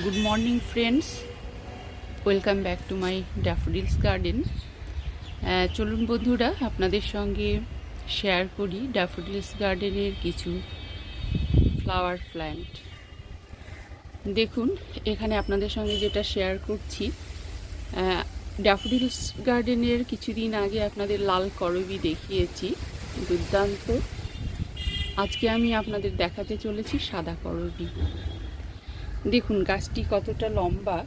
Good morning friends welcome back to my daffodils garden চলুন বন্ধুরা, আপনাদের সঙ্গে শেয়ার করি ড্যাফোডিলস গার্ডেনের কিছু ফ্লাওয়ার প্ল্যান্ট দেখুন, এখানে আপনাদের সঙ্গে যেটা শেয়ার করছি ড্যাফোডিলস গার্ডেনের কিছুদিন আগে আপনাদের লাল করবি দেখিয়েছি, দুর্দান্ত। আজকে আমি আপনাদের দেখাতে চলেছি সাদা করবি। দেখুন, গাছটি কতটা লম্বা।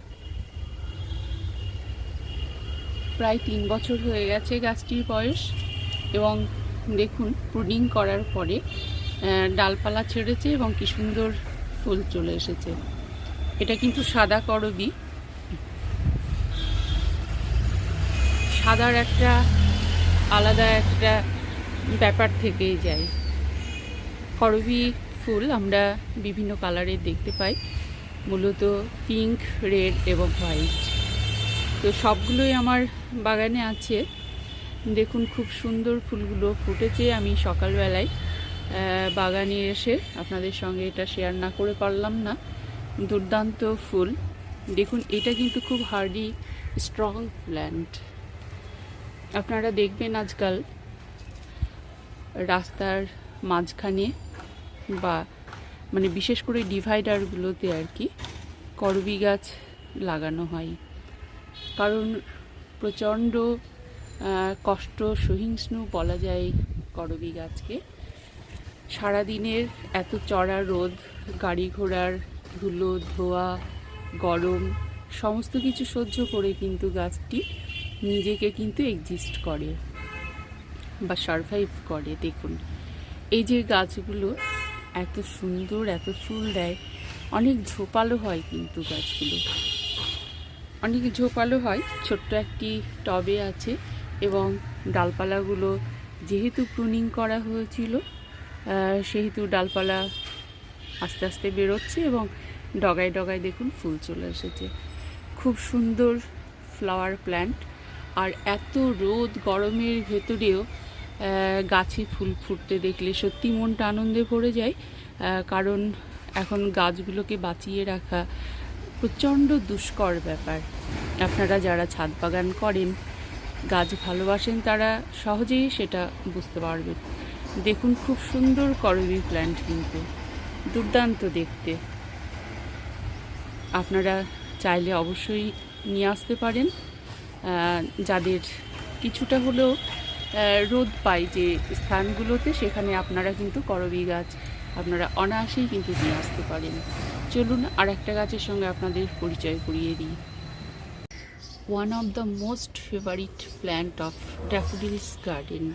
প্রায় তিন বছর হয়ে গেছে গাছটির বয়স এবং দেখুন, প্রুনিং করার পরে ডালপালা ছেড়েছে এবং কি সুন্দর ফুল চলে এসেছে। এটা কিন্তু সাদা করবি। সাদার একটা, আলাদা একটা ব্যাপার থেকেই যায়। করবি ফুল আমরা বিভিন্ন কালারের দেখতে পাই। মূলত পিঙ্ক, রেড এবং হোয়াইট। তো সবগুলোই আমার বাগানে আছে। দেখুন, খুব সুন্দর ফুলগুলো ফুটেছে। আমি সকালবেলায় বাগানে এসে আপনাদের সঙ্গে এটা শেয়ার না করে পারলাম না। দুর্দান্ত ফুল। দেখুন, এটা কিন্তু খুব হার্ডি স্ট্রং প্ল্যান্ট আপনারা দেখবেন আজকাল রাস্তার মাঝখানে বা মানে বিশেষ করে ডিভাইডারগুলোতে আর কি করবি গাছ লাগানো হয়। কারণ প্রচণ্ড কষ্ট সহিষ্ণু বলা যায় করবি গাছকে। সারাদিনের এত চড়া রোদ, গাড়ি ঘোড়ার ধুলো, ধোয়া, গরম, সমস্ত কিছু সহ্য করে কিন্তু গাছটি নিজেকে কিন্তু এক্সিস্ট করে বা সারভাইভ করে। দেখুন, এই যে গাছগুলো এত সুন্দর, এত ফুল দেয়। অনেক ঝোপালো হয় কিন্তু গাছগুলো। অনেক ঝোপালো হয়, ছোট্ট একটি টবে আছে এবং ডালপালাগুলো যেহেতু প্রুনিং করা হয়েছিল সেহেতু ডালপালা আস্তে আস্তে বেরোচ্ছে এবং ডগায় ডগায় দেখুন ফুল চলে এসেছে। খুব সুন্দর ফ্লাওয়ার প্ল্যান্ট আর এত রোদ গরমের ভেতরেও গাছে ফুল ফুটতে দেখলে সত্যি মনটা আনন্দে ভরে যায়। কারণ এখন গাছগুলোকে বাঁচিয়ে রাখা প্রচণ্ড দুষ্কর ব্যাপার। আপনারা যারা ছাদ বাগান করেন, গাছ ভালোবাসেন, তারা সহজেই সেটা বুঝতে পারবেন। দেখুন খুব সুন্দর করবি প্ল্যান্ট কিন্তু, দুর্দান্ত দেখতে। আপনারা চাইলে অবশ্যই নিয়ে আসতে পারেন। যাদের কিছুটা হলেও রোদ পায় যে স্থানগুলোতে, সেখানে আপনারা কিন্তু করবি গাছ আপনারা অনায়াসেই কিন্তু নিয়ে আসতে পারেন। চলুন আর একটা গাছের সঙ্গে আপনাদের পরিচয় করিয়ে দিই। One of the most favourite plant of daffodils garden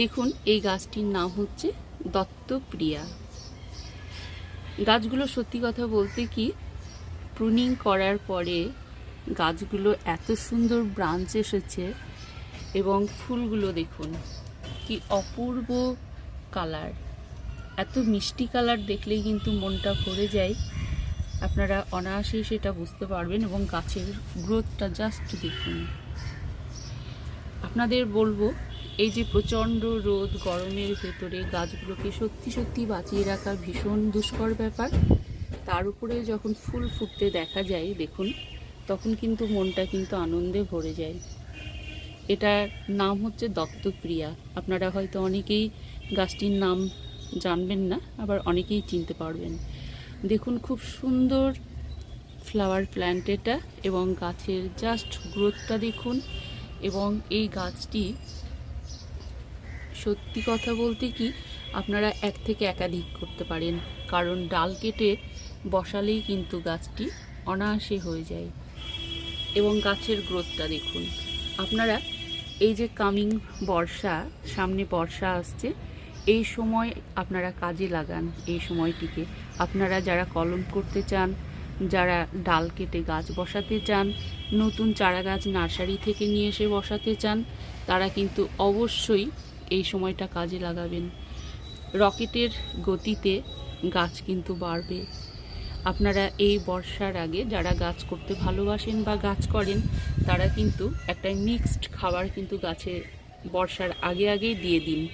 দেখুন, এই গাছটির নাম হচ্ছে দত্তপ্রিয়া। গাছগুলো সত্যি কথা বলতে কি প্রুনিং করার পরে গাছগুলো এত সুন্দর ব্রাঞ্চ এসেছে এবং ফুলগুলো দেখুন, কি অপূর্ব কালার এত মিষ্টি কালার দেখলেই কিন্তু মনটা ভরে যায়। আপনারা অনায়াসেই সেটা বুঝতে পারবেন এবং গাছের গ্রোথটা জাস্ট দেখুন। আপনাদের বলব, এই যে প্রচণ্ড রোদ, গরমের ভেতরে গাছগুলোকে সত্যি সত্যি বাঁচিয়ে রাখা ভীষণ দুষ্কর ব্যাপার। তার উপরে যখন ফুল ফুটতে দেখা যায়, দেখুন, তখন কিন্তু মনটা কিন্তু আনন্দে ভরে যায়। এটার নাম হচ্ছে দত্তপ্রিয়া আপনারা হয়তো অনেকেই গাছটির নাম জানবেন না, আবার অনেকেই চিনতে পারবেন। দেখুন খুব সুন্দর ফ্লাওয়ার প্ল্যান্ট এটা এবং গাছের জাস্ট গ্রোথটা দেখুন এবং এই গাছটি সত্যি কথা বলতে কি আপনারা এক থেকে একাধিক করতে পারেন, কারণ ডাল কেটে বসালেই কিন্তু গাছটি অনায়াসে হয়ে যায়। এবং গাছের গ্রোথটা দেখুন। আপনারা এই যে কামিং বর্ষা, সামনে বর্ষা আসছে এই সময় আপনারা কাজে লাগান, এই সময়টিকে। আপনারা যারা কলম করতে চান, যারা ডাল কেটে গাছ বসাতে চান, নতুন চারা গাছ নার্সারি থেকে নিয়ে এসে বসাতে চান, তারা কিন্তু অবশ্যই এই সময়টা কাজে লাগাবেন। রকেটের গতিতে গাছ কিন্তু বাড়বে। আপনারা এই বর্ষার আগে যারা গাছ করতে ভালোবাসেন বা গাছ করেন, তারা কিন্তু একটা মিক্সড খাবার কিন্তু গাছে বর্ষার আগে আগেই দিয়ে দিন।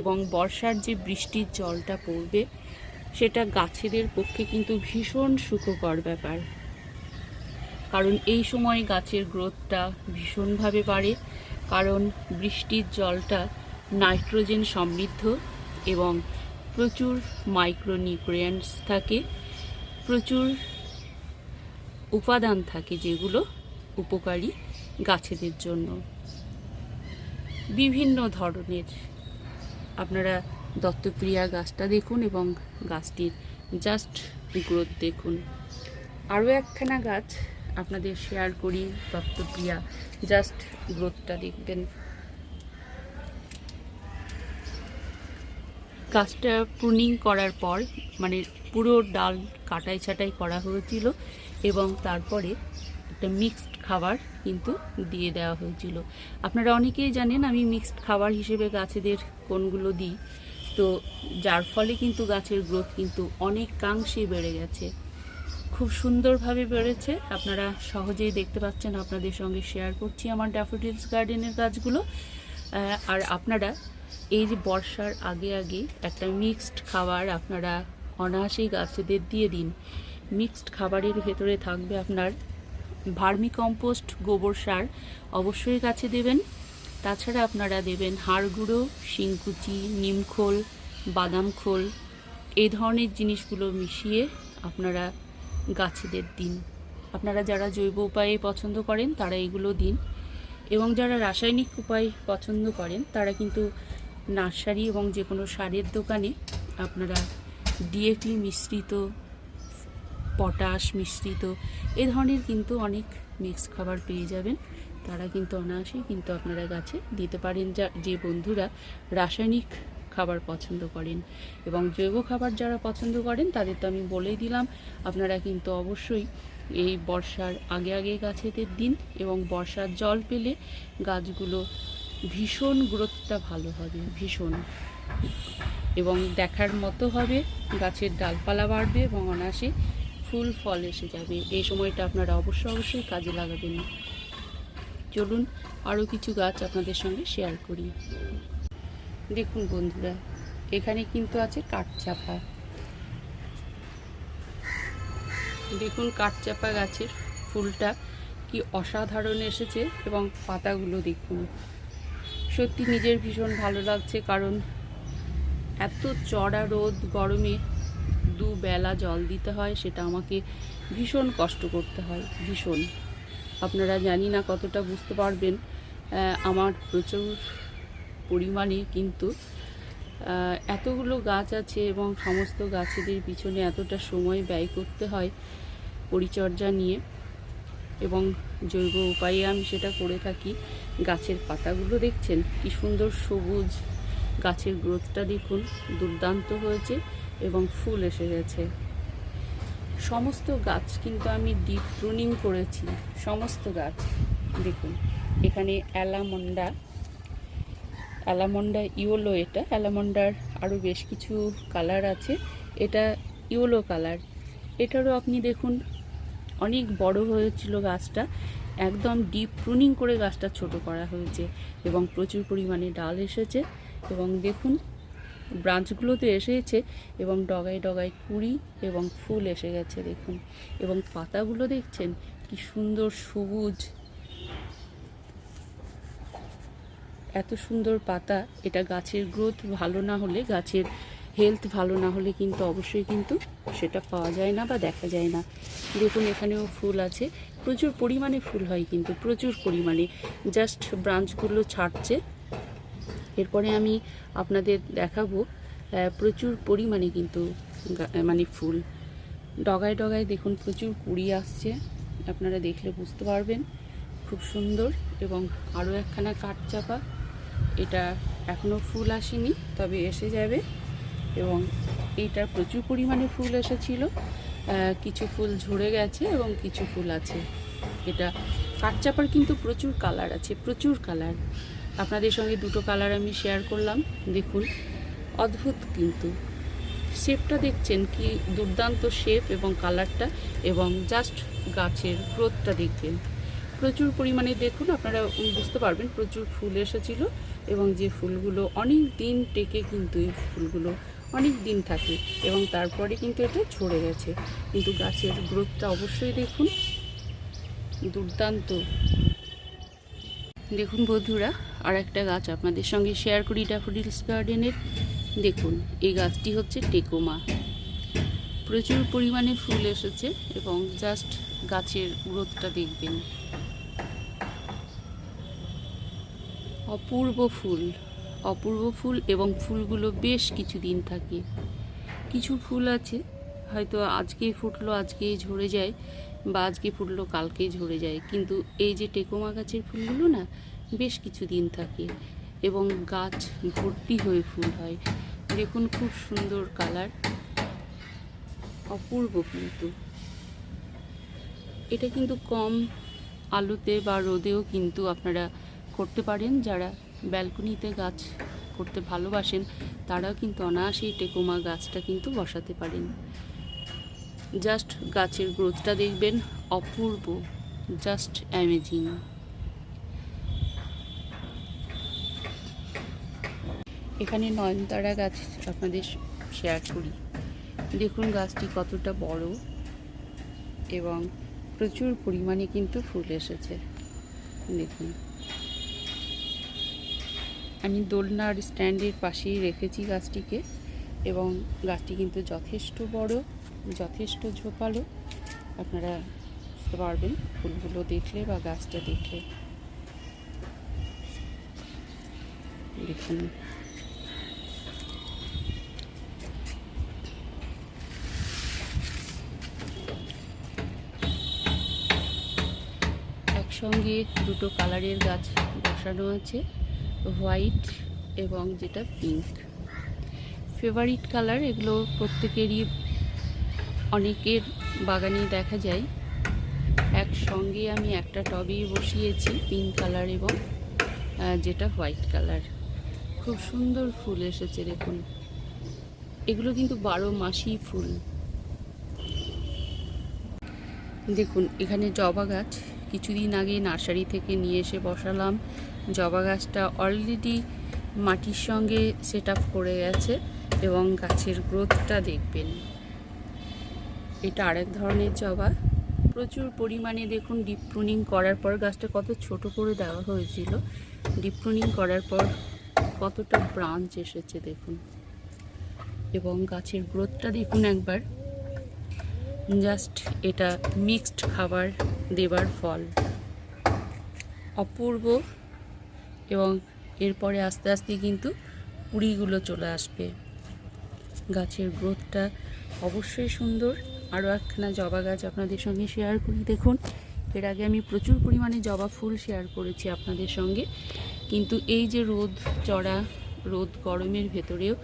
এবং বর্ষার যে বৃষ্টির জলটা পড়বে, সেটা গাছেদের পক্ষে কিন্তু ভীষণ সুখকর ব্যাপার। কারণ এই সময় গাছের গ্রোথটা ভীষণভাবে বাড়ে, কারণ বৃষ্টির জলটা নাইট্রোজেন সমৃদ্ধ এবং প্রচুর মাইক্রোনিউট্রিয়েন্টস থাকে, প্রচুর উপাদান থাকে যেগুলো উপকারী গাছেদের জন্য। বিভিন্ন ধরনের আপনারা দত্তপ্রিয়া গাছটা দেখুন এবং গাছটির জাস্ট গ্রোথ দেখুন। আরও একখানা গাছ আপনাদের শেয়ার করি দত্তপ্রিয়া জাস্ট গ্রোথটা দেখবেন। গাছটা প্রুনিং করার পর মানে পুরো ডাল কাটাই ছাটাই করা হয়েছিল এবং তারপরে একটা মিক্সড খাবার কিন্তু দিয়ে দেওয়া হয়েছিল। আপনারা অনেকেই জানেন আমি মিক্সড খাবার হিসেবে গাছেদের কোনগুলো দিই। তো যার ফলে কিন্তু গাছের গ্রোথ কিন্তু অনেকাংশে বেড়ে গেছে। খুব সুন্দরভাবে বেড়েছে। আপনারা সহজেই দেখতে পাচ্ছেন, আপনাদের সঙ্গে শেয়ার করছি আমার ড্যাফোডিলস গার্ডেনের গাছগুলো। আর আপনারা এই যে বর্ষার আগে আগে একটা মিক্সড খাবার আপনারা অনায়াসেই গাছেদের দিয়ে দিন। মিক্সড খাবারের ভেতরে থাকবে আপনার ভার্মি কম্পোস্ট, গোবর সার অবশ্যই গাছে দেবেন। তাছাড়া আপনারা দেবেন হাড় গুঁড়ো, শিংকুচি নিমখোল বাদাম খোল, এই ধরনের জিনিসগুলো মিশিয়ে আপনারা গাছেদের দিন। আপনারা যারা জৈব উপায়ে পছন্দ করেন, তারা এগুলো দিন। এবং যারা রাসায়নিক উপায় পছন্দ করেন, তারা কিন্তু নার্সারি এবং যে কোনো সারের দোকানে আপনারা ডিএপি মিশ্রিত পটাশ মিশ্রিত এ ধরনের কিন্তু অনেক মিক্স খাবার পেয়ে যাবেন। তারা কিন্তু অনায়াসেই কিন্তু আপনারা গাছে দিতে পারেন। যা, যে বন্ধুরা রাসায়নিক খাবার পছন্দ করেন এবং জৈব খাবার যারা পছন্দ করেন, তাদের তো আমি বলেই দিলাম, আপনারা কিন্তু অবশ্যই এই বর্ষার আগে আগে গাছেদের দিন এবং বর্ষার জল পেলে গাছগুলো ভীষণ গ্রোথটা ভালো হবে, ভীষণ। এবং দেখার মতো হবে গাছের ডালপালা বাড়বে এবং অনায়াসে ফুল ফল এসে যাবে। এই সময়টা আপনারা অবশ্যই অবশ্যই কাজে লাগাবেন চলুন আরও কিছু গাছ আপনাদের সঙ্গে শেয়ার করি। দেখুন বন্ধুরা, এখানে কিন্তু আছে কাঠচাপা। দেখুন কাঠচাপা গাছের ফুলটা কি অসাধারণ এসেছে এবং পাতাগুলো দেখুন। সত্যি নিজের ভীষণ ভালো লাগছে কারণ এত চড়া রোদ গরমে দুবেলা জল দিতে হয়, সেটা আমাকে ভীষণ কষ্ট করতে হয়, ভীষণ। আপনারা জানি না কতটা বুঝতে পারবেন আমার প্রচুর পরিমাণে কিন্তু এতগুলো গাছ আছে এবং সমস্ত গাছেদের পিছনে এতটা সময় ব্যয় করতে হয় পরিচর্যা নিয়ে এবং জৈব উপায়ে আমি সেটা করে থাকি। গাছের পাতাগুলো দেখছেন? কি সুন্দর সবুজ গাছের গ্রোথটা দেখুন, দুর্দান্ত হয়েছে। এবং ফুল এসে গেছে। সমস্ত গাছ কিন্তু আমি ডিপ প্রুনিং করেছি। সমস্ত গাছ, দেখুন, এখানে অ্যালামন্ডা অ্যালামন্ডা ইওলো এটা, অ্যালামন্ডার আরও বেশ কিছু কালার আছে। এটা ইওলো কালার। এটারও আপনি দেখুন, অনেক বড় হয়েছিল গাছটা। একদম ডিপ প্রুনিং করে গাছটা ছোট করা হয়েছে এবং প্রচুর পরিমাণে ডাল এসেছে। এবং দেখুন ব্রাঞ্চগুলোতে এসেছে এবং ডগায় ডগায় কুড়ি এবং ফুল এসে গেছে, দেখুন। এবং পাতাগুলো দেখছেন, কি সুন্দর সবুজ। এত সুন্দর পাতা, এটা গাছের গ্রোথ ভালো না হলে, গাছের হেলথ ভালো না হলে কিন্তু অবশ্যই কিন্তু সেটা পাওয়া যায় না বা দেখা যায় না। দেখুন, এখানেও ফুল আছে। প্রচুর পরিমাণে ফুল হয় কিন্তু, প্রচুর পরিমাণে। জাস্ট ব্রাঞ্চগুলো ছাড়ছে। এরপরে আমি আপনাদের দেখাবো প্রচুর পরিমাণে কিন্তু মানে ফুল। ডগায় ডগায় দেখুন প্রচুর কুড়ি আসছে। আপনারা দেখলে বুঝতে পারবেন, খুব সুন্দর এবং আরও একখানা কাঠ চাপা এটা এখনও ফুল আসেনি, তবে এসে যাবে এবং এটা প্রচুর পরিমাণে ফুল এসেছিল। কিছু ফুল ঝরে গেছে এবং কিছু ফুল আছে। এটা কাঠচাপার কিন্তু প্রচুর কালার আছে, প্রচুর কালার। আপনাদের সঙ্গে দুটো কালার আমি শেয়ার করলাম, দেখুন। অদ্ভুত কিন্তু। শেপটা দেখছেন কি দুর্দান্ত শেপ এবং কালারটা এবং জাস্ট গাছের গ্রোথটা দেখবেন। প্রচুর পরিমাণে দেখুন, আপনারা বুঝতে পারবেন, প্রচুর ফুল এসেছিল এবং যে ফুলগুলো অনেক দিন টেকে কিন্তু এই ফুলগুলো অনেক দিন থাকে এবং তারপরে কিন্তু এটা ঝরে গেছে। কিন্তু গাছের গ্রোথটা অবশ্যই দেখুন। দুর্দান্ত। দেখুন বন্ধুরা আর একটা গাছ আপনাদের সঙ্গে শেয়ার করি ড্যাফোডিলস গার্ডেনের দেখুন, এই গাছটি হচ্ছে টেকোমা। প্রচুর পরিমাণে ফুল এসেছে এবং জাস্ট গাছের গ্রোথটা দেখবেন। অপূর্ব ফুল অপূর্ব ফুল এবং ফুলগুলো বেশ কিছুদিন থাকে। কিছু ফুল আছে, হয়তো আজকেই ফুটলো, আজকেই ঝরে যায় বা আজকে ফুটলো কালকেই ঝরে যায়। কিন্তু এই যে টেকোমা গাছের ফুলগুলো না, বেশ কিছু দিন থাকে এবং গাছ ভর্তি হয়ে ফুল হয়। দেখুন খুব সুন্দর কালার, অপূর্ব কিন্তু। এটা কিন্তু কম আলুতে বা রোদেও কিন্তু আপনারা করতে পারেন। যারা ব্যালকনিতে গাছ করতে ভালোবাসেন, তারাও কিন্তু অনায়াসেই টেকোমা গাছটা কিন্তু বসাতে পারেন। জাস্ট গাছের গ্রোথটা দেখবেন অপূর্ব, জাস্ট অ্যামেজিং। এখানে নয়নতারা গাছ আপনাদের শেয়ার করি। দেখুন গাছটি কতটা বড় এবং প্রচুর পরিমাণে কিন্তু ফুল এসেছে। দেখুন। আমি দোলনার স্ট্যান্ডের পাশেই রেখেছি গাছটিকে এবং গাছটি কিন্তু যথেষ্ট বড়। যথেষ্ট ঝোপালো। আপনারা বুঝতে পারবেন, ফুলগুলো দেখলে বা গাছটা দেখলে। দেখুন। একসঙ্গে দুটো কালারের গাছ বসানো আছে, হোয়াইট এবং যেটা পিঙ্ক। ফেভারিট কালার এগুলো প্রত্যেকেরই অনেকের বাগানে দেখা যায়। একসঙ্গে আমি একটা টবেই বসিয়েছি পিঙ্ক কালার এবং যেটা হোয়াইট কালার খুব সুন্দর ফুল এসেছে দেখুন। এগুলো কিন্তু বারো মাসি ফুল। দেখুন, এখানে জবা গাছ। কিছুদিন আগে নার্সারি থেকে নিয়ে এসে বসালাম। জবা গাছটা অলরেডি মাটির সঙ্গে সেট করে গেছে এবং গাছের গ্রোথটা দেখবেন। এটা আরেক ধরনের জবা। প্রচুর পরিমাণে দেখুন ডিপ প্রুনিং করার পর গাছটা কত ছোট করে দেওয়া হয়েছিল। ডিপ প্রুনিং করার পর কতটা ব্রাঞ্চ এসেছে দেখুন। এবং গাছের গ্রোথটা দেখুন একবার। জাস্ট এটা মিক্সড খাবার দেবার ফল। অপূর্ব। এবং এরপরে আস্তে আস্তে কিন্তু কুড়িগুলো চলে আসবে। গাছের গ্রোথটা অবশ্যই সুন্দর। আরও একখানা জবা গাছ আপনাদের সঙ্গে শেয়ার করি। দেখুন, এর আগে আমি প্রচুর পরিমাণে জবা ফুল শেয়ার করেছি আপনাদের সঙ্গে। কিন্তু এই যে রোদ চড়া, রোদ গরমের ভেতরেও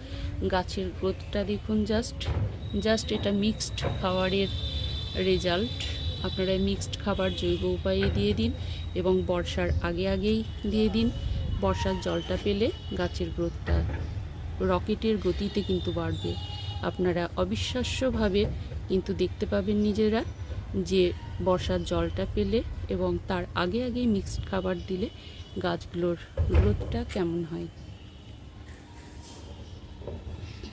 গাছের গ্রোথটা দেখুন জাস্ট জাস্ট এটা মিক্সড খাবারের রেজাল্ট আপনারা মিক্সড খাবার জৈব উপায়ে দিয়ে দিন এবং বর্ষার আগে আগেই দিয়ে দিন। বর্ষার জলটা পেলে গাছের গ্রোথটা রকেটের গতিতে কিন্তু বাড়বে। আপনারা অবিশ্বাস্যভাবে কিন্তু দেখতে পাবেন নিজেরা যে বর্ষার জলটা পেলে এবং তার আগে আগে মিক্সড খাবার দিলে গাছগুলোর গ্রোথটা কেমন হয়।